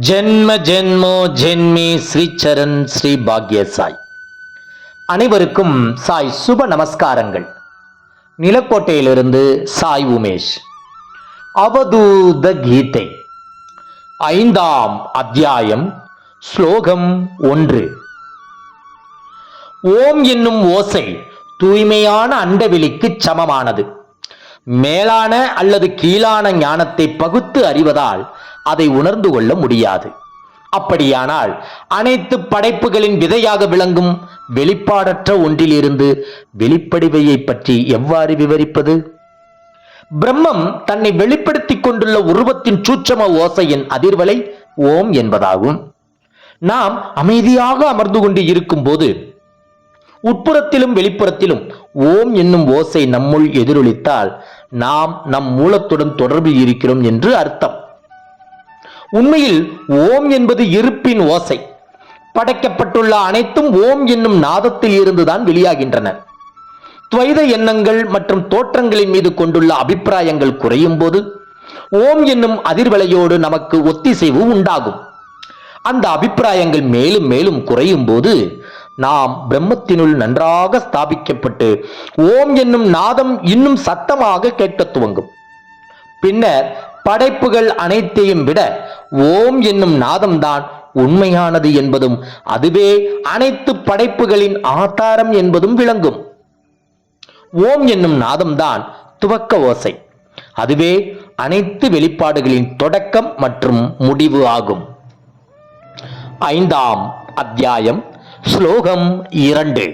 ஜென்ம ஜென்மோ ஜென்மி ஸ்ரீச்சரண் ஸ்ரீ பாக்ய சாய் அனைவருக்கும் சாய் சுப நமஸ்காரங்கள். நிலக்கோட்டையிலிருந்து சாய் உமேஷ். அவதூத கீதை. ஐந்தாம் அத்தியாயம் ஸ்லோகம் ஒன்று. ஓம் என்னும் ஓசை தூய்மையான அண்டவெளிக்கு சமமானது. மேலான அல்லது கீழான ஞானத்தை பகுத்து அறிவதால் அதை உணர்ந்து கொள்ள முடியாது. அப்படியானால் அனைத்து படைப்புகளின் விதையாக விளங்கும் வெளிப்பாடற்ற ஒன்றிலிருந்து வெளிப்படிவையை பற்றி எவ்வாறு விவரிப்பது? பிரம்மம் தன்னை வெளிப்படுத்திக் கொண்டுள்ள உருவத்தின் சூட்சம ஓசையின் அதிர்வலை ஓம் என்பதாகும். நாம் அமைதியாக அமர்ந்து கொண்டு இருக்கும் போது உட்புறத்திலும் வெளிப்புறத்திலும் ஓம் என்னும் ஓசை நம்முள் எதிரொலித்தால் நாம் நம் மூலத்துடன் தொடர்பில் இருக்கிறோம் என்று அர்த்தம். உண்மையில் ஓம் என்பது இருப்பின் ஓசை. படைக்கப்பட்டுள்ள அனைத்தும் ஓம் என்னும் நாதத்தில் இருந்துதான் வெளியாகின்றன. துவைத எண்ணங்கள் மற்றும் தோற்றங்களின் மீது கொண்டுள்ள அபிப்பிராயங்கள் குறையும் போது ஓம் என்னும் அதிர்வலையோடு நமக்கு ஒத்திசைவு உண்டாகும். அந்த அபிப்பிராயங்கள் மேலும் மேலும் குறையும் போது நாம் பிரம்மத்தினுள் நன்றாக ஸ்தாபிக்கப்பட்டு ஓம் என்னும் நாதம் இன்னும் சத்தமாக கேட்க துவங்கும். பின்னர் படைப்புகள் அனைத்தையும் விட ஓம் என்னும் நாதம்தான் உண்மையானது என்பதும் அதுவே அனைத்து படைப்புகளின் ஆதாரம் என்பதும் விளங்கும். ஓம் என்னும் நாதம்தான் துவக்க ஓசை. அதுவே அனைத்து வெளிப்பாடுகளின் தொடக்கம் மற்றும் முடிவு ஆகும். ஐந்தாம் அத்தியாயம் ஸ்லோகம் இரண்டு.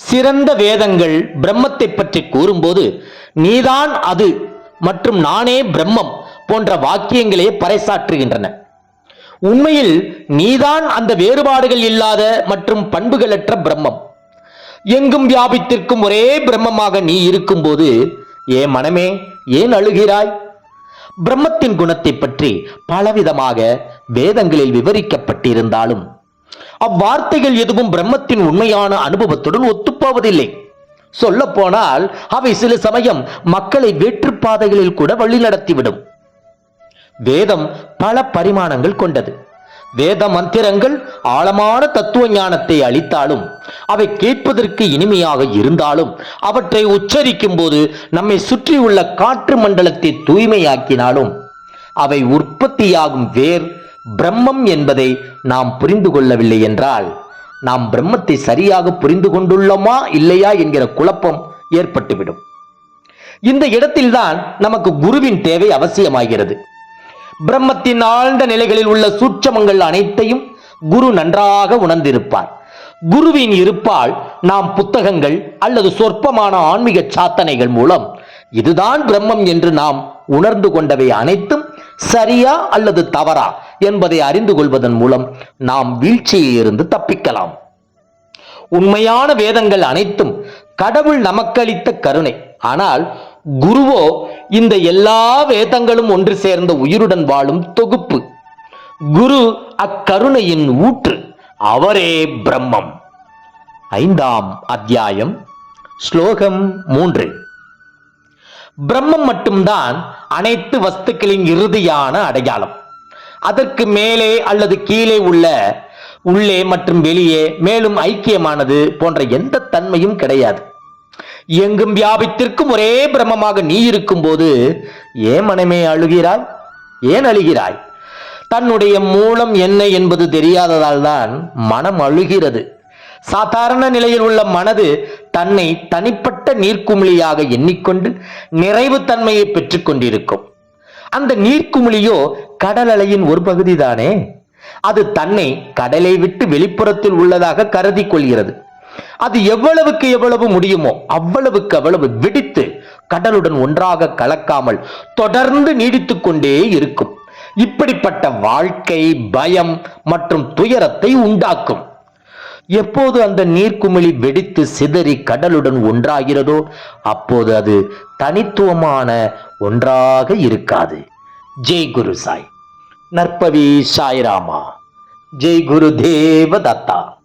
சிறந்த வேதங்கள் பிரம்மத்தை பற்றி கூறும்போது நீதான் அது மற்றும் நானே பிரம்மம் போன்ற வாக்கியங்களே பறைசாற்றுகின்றன. உண்மையில் நீதான் அந்த வேறுபாடுகள் இல்லாத மற்றும் பண்புகளற்ற பிரம்மம். எங்கும் வியாபித்திருக்கும் ஒரே பிரம்மமாக நீ இருக்கும்போது ஏ மனமே ஏன் அழுகிறாய்? பிரம்மத்தின் குணத்தை பற்றி பலவிதமாக வேதங்களில் விவரிக்கப்பட்டிருந்தாலும் அவ்வார்த்தைகள் எதுவும் பிரம்மத்தின் உண்மையான அனுபவத்துடன் ஒத்துப்போவதில்லை. சொல்ல போனால் அவை சில சமயம் மக்களை வேற்றுப்பாதைகளில் கூட வழிநடத்திவிடும் வேதம் பல பரிமாணங்கள் கொண்டது. வேத மந்திரங்கள் ஆழமான தத்துவ ஞானத்தை அளித்தாலும் அவை கேட்பதற்கு இனிமையாக இருந்தாலும் அவற்றை உச்சரிக்கும் போது நம்மை சுற்றியுள்ள காற்று மண்டலத்தை தூய்மையாக்கினாலும் அவை உற்பத்தியாகும் வேர் பிரம்மம் என்பதை நாம் புரிந்து கொள்ளவில்லை என்றால் நாம் பிரம்மத்தை சரியாக புரிந்து கொண்டுள்ளோமா இல்லையா என்கிற குழப்பம் ஏற்பட்டுவிடும். இந்த இடத்தில்தான் நமக்கு குருவின் தேவை அவசியமாகிறது. பிரம்மத்தின் ஆழ்ந்த நிலைகளில் உள்ள சூட்சமங்கள் அனைத்தையும் குரு நன்றாக உணர்ந்திருப்பார். குருவின் இருப்பால் நாம் புத்தகங்கள் அல்லது சொற்பமான ஆன்மீக சாத்தனைகள் மூலம் இதுதான் பிரம்மம் என்று நாம் உணர்ந்து கொண்டவை அனைத்தும் சரியா அல்லது தவறா என்பதை அறிந்து கொள்வதன் மூலம் நாம் வீழ்ச்சியில் இருந்து தப்பிக்கலாம். உண்மையான வேதங்கள் அனைத்தும் கடவுள் நமக்களித்த கருணை. ஆனால் குருவோ இந்த எல்லா வேதங்களும் ஒன்று சேர்ந்த உயிருடன் வாழும் தொகுப்பு. குரு அக்கருணையின் ஊற்று அவரே பிரம்மம். ஐந்தாம் அத்தியாயம் ஸ்லோகம் மூன்று. பிரம்மம் மட்டும்தான் அனைத்து வஸ்துக்களின் இறுதியான அடையாளம். அதற்கு மேலே அல்லது கீழே உள்ள உள்ளே மற்றும் வெளியே மேலும் ஐக்கியமானது போன்ற எந்த தன்மையும் கிடையாது. எங்கும் வியாபித்திற்கும் ஒரே பிரம்மமாக நீ இருக்கும்போது ஏன் மனமே அழுகிறாய்? ஏன் அழுகிறாய்? தன்னுடைய மூலம் என்ன என்பது தெரியாததால் தான் மனம் அழுகிறது. சாதாரண நிலையில் உள்ள மனது தன்னை தனிப்பட்ட நீர்க்குமிழியாக எண்ணிக்கொண்டு நிறைவு தன்மையை பெற்றுக் கொண்டிருக்கும் அந்த நீர்க்குமிழியோ கடல் அலையின் ஒரு பகுதிதானே? அது தன்னை கடலை விட்டு வெளிப்புறத்தில் உள்ளதாக கருதி கொள்கிறது. அது எவ்வளவுக்கு எவ்வளவு முடியுமோ அவ்வளவுக்கு அவ்வளவு வெடித்து கடலுடன் ஒன்றாக கலக்காமல் தொடர்ந்து நீடித்துக் கொண்டே இருக்கும். இப்படிப்பட்ட வாழ்க்கை பயம் மற்றும் துயரத்தை உண்டாக்கும். எப்போது அந்த நீர்க்குமிழி வெடித்து சிதறி கடலுடன் ஒன்றாகிறதோ அப்போது அது தனித்துவமான ஒன்றாக இருக்காது. ஜெய் குரு சாய். நற்பவி சாய்ராமா. ஜெய் குரு தேவதத்தா.